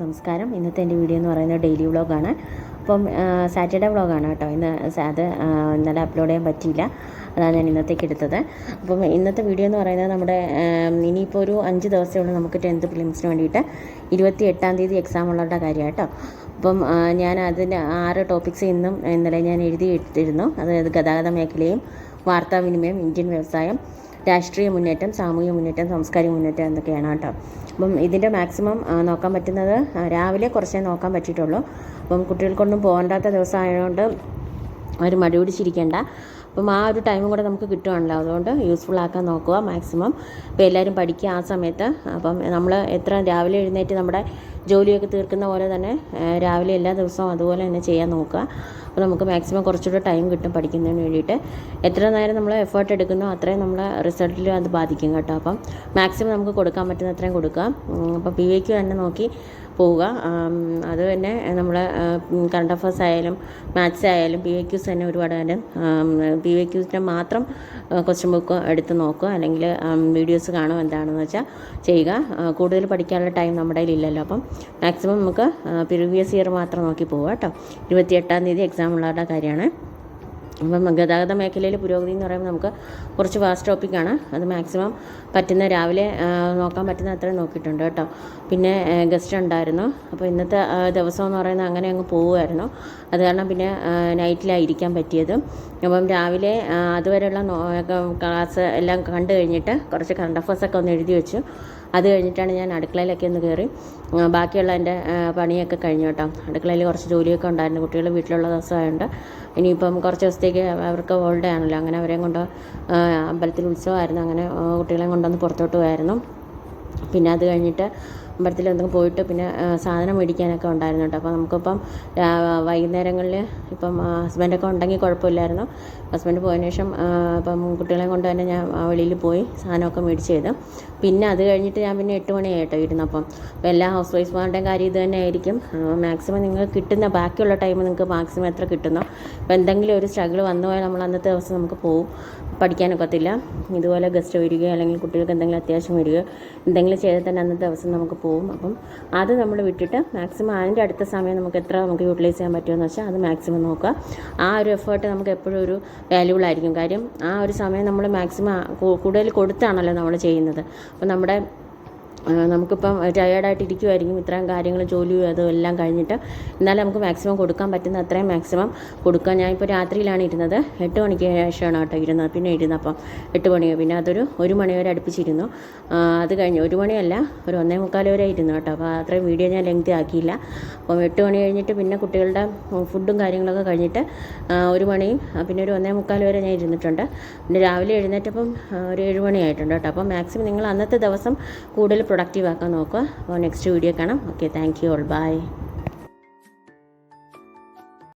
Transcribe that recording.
നമസ്കാരം. ഇന്നത്തെ എന്റെ വീഡിയോ എന്ന് പറയുന്നത് ഡെയിലി വ്ളോഗാണ്. അപ്പം സാറ്റർഡേ വ്ളോഗാണ് കേട്ടോ. ഇന്ന് അത് ഇന്നലെ അപ്ലോഡ് ചെയ്യാൻ പറ്റിയില്ല. അതാണ് ഞാൻ ഇന്നത്തേക്ക് എടുത്തത്. അപ്പം ഇന്നത്തെ വീഡിയോ എന്ന് പറയുന്നത് നമ്മുടെ ഇനിയിപ്പോൾ ഒരു അഞ്ച് ദിവസമേ ഉള്ളൂ നമുക്ക് ടെൻത്ത് ഫിലിംസിന് വേണ്ടിയിട്ട്. ഇരുപത്തി എട്ടാം തീയതി എക്സാം ഉള്ളവരുടെ കാര്യമാണ് കേട്ടോ. അപ്പം ഞാൻ അതിന്റെ ആറ് ടോപ്പിക്സ് ഇന്നും ഇന്നലെ ഞാൻ എഴുതി എടുത്തിരുന്നു. അതായത് ഗതാഗത മേഖലയും വാർത്താവിനിമയം ഇന്ത്യൻ വ്യവസായം രാഷ്ട്രീയ മുന്നേറ്റം സാമൂഹിക മുന്നേറ്റം സാംസ്കാരിക മുന്നേറ്റം എന്നൊക്കെയാണ് കേട്ടോ? അപ്പം ഇതിന്റെ മാക്സിമം നോക്കാൻ പറ്റുന്നത് രാവിലെ കുറച്ചേ നോക്കാൻ പറ്റിയിട്ടുള്ളൂ. അപ്പം കുട്ടികൾക്കൊന്നും പോകണ്ടാത്ത ദിവസം ആയതുകൊണ്ട് അവർ മടി പിടിച്ചിരിക്കേണ്ട. അപ്പം ആ ഒരു ടൈമും കൂടെ നമുക്ക് കിട്ടുകയാണല്ലോ അതുകൊണ്ട് യൂസ്ഫുൾ ആക്കാൻ നോക്കുക മാക്സിമം ഇപ്പോൾ എല്ലാവരും പഠിക്കുക ആ സമയത്ത്. അപ്പം നമ്മൾ എത്ര രാവിലെ എഴുന്നേറ്റ് നമ്മുടെ ജോലിയൊക്കെ തീർക്കുന്ന പോലെ തന്നെ രാവിലെ എല്ലാ ദിവസവും അതുപോലെ തന്നെ ചെയ്യാൻ നോക്കുക. അപ്പോൾ നമുക്ക് മാക്സിമം കുറച്ചുകൂടെ ടൈം കിട്ടും പഠിക്കുന്നതിന് വേണ്ടിയിട്ട്. എത്ര നേരം നമ്മൾ എഫേർട്ട് എടുക്കുന്നു അത്രയും നമ്മളെ റിസൾട്ടിൽ അത് ബാധിക്കും കേട്ടോ. അപ്പം മാക്സിമം നമുക്ക് കൊടുക്കാൻ പറ്റുന്ന അത്രയും കൊടുക്കുക. അപ്പോൾ പി വൈക്ക് തന്നെ നോക്കി പോവുക. അത് തന്നെ നമ്മൾ കറണ്ട് അഫേഴ്സ് ആയാലും മാത്സ് ആയാലും പി വൈ ക്യൂസ് തന്നെ ഒരുപാട് തന്നെ പി വൈ ക്യൂസിന്റെ മാത്രം ക്വസ്റ്റ്യൻ ബുക്ക് എടുത്ത് നോക്കുക. അല്ലെങ്കിൽ വീഡിയോസ് കാണുക എന്താണെന്ന് വെച്ചാൽ ചെയ്യുക. കൂടുതൽ പഠിക്കാനുള്ള ടൈം നമ്മുടെ കയ്യിലില്ലല്ലോ അപ്പം മാക്സിമം നമുക്ക് പ്രീവിയസ് ഇയർ മാത്രം നോക്കി പോവുക കേട്ടോ ഇരുപത്തിയെട്ടാം തീയതി എക്സാം ഉള്ളവരുടെ കാര്യമാണ്. അപ്പം ഗതാഗത മേഖലയിൽ പുരോഗതി എന്ന് പറയുമ്പോൾ നമുക്ക് കുറച്ച് ഫാസ്റ്റ് ടോപ്പിക്കാണ് അത് മാക്സിമം പറ്റുന്ന രാവിലെ നോക്കാൻ പറ്റുന്ന അത്രയും നോക്കിയിട്ടുണ്ട് കേട്ടോ. പിന്നെ ഗസ്റ്റ് ഉണ്ടായിരുന്നു. അപ്പോൾ ഇന്നത്തെ ദിവസം എന്ന് പറയുന്നത് അങ്ങനെ അങ്ങ് പോവുമായിരുന്നു അത് കാരണം പിന്നെ നൈറ്റിലായിരിക്കാൻ പറ്റിയത്. അപ്പം രാവിലെ അതുവരെയുള്ള ക്ലാസ് എല്ലാം കണ്ടു കഴിഞ്ഞിട്ട് കുറച്ച് കറണ്ട് അഫേഴ്സൊക്കെ ഒന്ന് എഴുതി വെച്ചു. അത് കഴിഞ്ഞിട്ടാണ് ഞാൻ അടുക്കളയിലൊക്കെ ഒന്ന് കയറി ബാക്കിയുള്ള എന്റെ പണിയൊക്കെ കഴിഞ്ഞു കേട്ടോ. അടുക്കളയിൽ കുറച്ച് ജോലിയൊക്കെ ഉണ്ടായിരുന്നു. കുട്ടികൾ വീട്ടിലുള്ള ദിവസമായതുകൊണ്ട് ഇനിയിപ്പം കുറച്ച് ദിവസത്തേക്ക് അവർക്ക് ഹോളിഡേ ആണല്ലോ. അങ്ങനെ അവരെയും കൊണ്ട് അമ്പലത്തിൽ ഉത്സവമായിരുന്നു. അങ്ങനെ കുട്ടികളെയും കൊണ്ടുവന്ന് പുറത്തോട്ട് പോയായിരുന്നു. പിന്നെ അത് കഴിഞ്ഞിട്ട് അമ്പലത്തിൽ എന്തെങ്കിലും പോയിട്ട് പിന്നെ സാധനം മേടിക്കാനൊക്കെ ഉണ്ടായിരുന്നു കേട്ടോ. അപ്പോൾ നമുക്കിപ്പം വൈകുന്നേരങ്ങളിൽ ഇപ്പം ഹസ്ബൻഡൊക്കെ ഉണ്ടെങ്കിൽ കുഴപ്പമില്ലായിരുന്നു. ഹസ്ബൻഡ് പോയതിന് ശേഷം ഇപ്പം കുട്ടികളെ കൊണ്ട് തന്നെ ഞാൻ വെളിയിൽ പോയി സാധനമൊക്കെ മേടിച്ച് ചെയ്ത്. പിന്നെ അത് കഴിഞ്ഞിട്ട് ഞാൻ പിന്നെ എട്ട് മണിയായി കേട്ടോ ഇരുന്നപ്പം അപ്പോൾ എല്ലാ ഹൗസ് വൈഫ്മാരുടെയും കാര്യം ഇത് തന്നെ ആയിരിക്കും. മാക്സിമം നിങ്ങൾ കിട്ടുന്ന ബാക്കിയുള്ള ടൈം നിങ്ങൾക്ക് മാക്സിമം എത്ര കിട്ടുന്നോ അപ്പോൾ എന്തെങ്കിലും ഒരു സ്ട്രഗിൾ വന്നു പോയാൽ നമ്മൾ അന്നത്തെ ദിവസം നമുക്ക് പോകും പഠിക്കാനൊക്കത്തില്ല ഇതുപോലെ ഗസ്റ്റ് വരികയോ അല്ലെങ്കിൽ കുട്ടികൾക്ക് എന്തെങ്കിലും അത്യാവശ്യം വരികയോ എന്തെങ്കിലും ചെയ്താൽ തന്നെ അന്നത്തെ ദിവസം നമുക്ക് പോകും. അപ്പം അത് നമ്മൾ വിട്ടിട്ട് മാക്സിമം അതിന്റെ അടുത്ത സമയം നമുക്ക് എത്ര നമുക്ക് യൂട്ടിലൈസ് ചെയ്യാൻ പറ്റുമെന്ന് വെച്ചാൽ അത് മാക്സിമം നോക്കുക. ആ ഒരു എഫേർട്ട് നമുക്ക് എപ്പോഴും ഒരു വാല്യൂബിൾ ആയിരിക്കും. കാര്യം ആ ഒരു സമയം നമ്മൾ മാക്സിമം കൂടുതൽ കൊടുത്താണല്ലോ നമ്മൾ ചെയ്യുന്നത്. അപ്പം നമ്മുടെ നമുക്കിപ്പം ടയേർഡായിട്ട് ഇരിക്കുമായിരിക്കും ഇത്രയും കാര്യങ്ങൾ ജോലിയും അതും എല്ലാം കഴിഞ്ഞിട്ട് എന്നാലും നമുക്ക് മാക്സിമം കൊടുക്കാൻ പറ്റുന്ന അത്രയും മാക്സിമം കൊടുക്കുക ഞാനിപ്പോൾ രാത്രിയിലാണ് ഇരുന്നത്. എട്ട് മണിക്ക് ശേഷമാണ് കേട്ടോ ഇരുന്നത്. പിന്നെ ഇരുന്നപ്പം എട്ട് മണി പിന്നെ അതൊരു ഒരു മണി വരെ അടുപ്പിച്ചിരുന്നു. അത് കഴിഞ്ഞ് ഒരു മണിയല്ല ഒരു ഒന്നേ മുക്കാൽ വരെ ഇരുന്നു കേട്ടോ. അപ്പോൾ അത്രയും വീഡിയോ ഞാൻ ലെങ്ത് ആക്കിയില്ല. അപ്പം എട്ട് മണി കഴിഞ്ഞിട്ട് പിന്നെ കുട്ടികളുടെ ഫുഡും കാര്യങ്ങളൊക്കെ കഴിഞ്ഞിട്ട് ഒരു മണിയും പിന്നെ ഒരു ഒന്നേ മുക്കാൽ വരെ ഞാൻ ഇരുന്നിട്ടുണ്ട്. പിന്നെ രാവിലെ എഴുന്നേറ്റപ്പം ഒരു ഏഴ് മണിയായിട്ടുണ്ട് കേട്ടോ. അപ്പോൾ മാക്സിമം നിങ്ങൾ അന്നത്തെ ദിവസം കൂടുതൽ പ്രൊഡക്റ്റീവ് ആക്കാൻ നോക്കുക. അപ്പോൾ നെക്സ്റ്റ് വീഡിയോ കാണാം. Okay thank you all bye